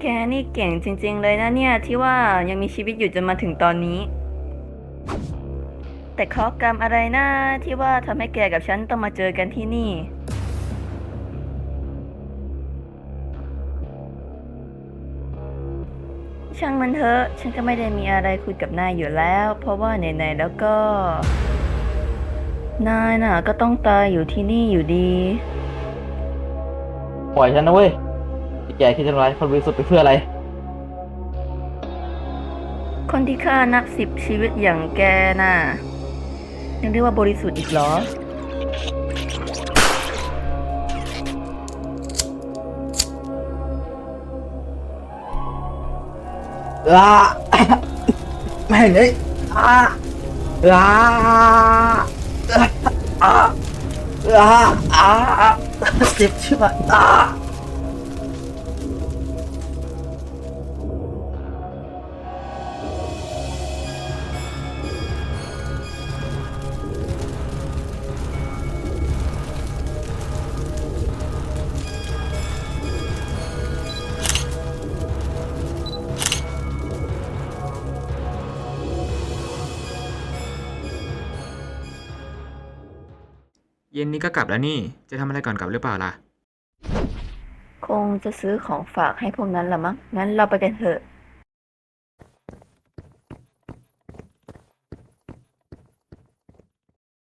แกนี่เก่งจริง ๆ เลยนะเนี่ยที่ว่ายังมีชีวิตอยู่จนมาถึงตอนนี้ แต่เคราะห์กรรมอะไรนะที่ว่าทำให้แกกับฉันต้องมาเจอกันที่นี่ ช่างมันเถอะฉันก็ไม่ได้มีอะไรคุยกับนายอยู่แล้ว เพราะว่าไหนๆแล้วก็ นายน่ะก็ต้องตายอยู่ที่นี่อยู่ดี ปล่อยฉันนะเว้ย แกคิดจะทำร้ายคนบริสุทธิ์ไปเพื่ออะไร คนที่ฆ่านับสิบชีวิตอย่างแกน่ะยังเรียกว่าบริสุทธิ์อีกเหรออ่าแม่งเอ้ยอ่าอ่าอ่าอ่าอ่าเจ็บชิบหายอ่ เย็นนี้ก็กลับแล้วนี่ จะทำอะไรก่อนกลับหรือเปล่าล่ะ คงจะซื้อของฝากให้พวกนั้นละมั้ง งั้นเราไปกันเถอะ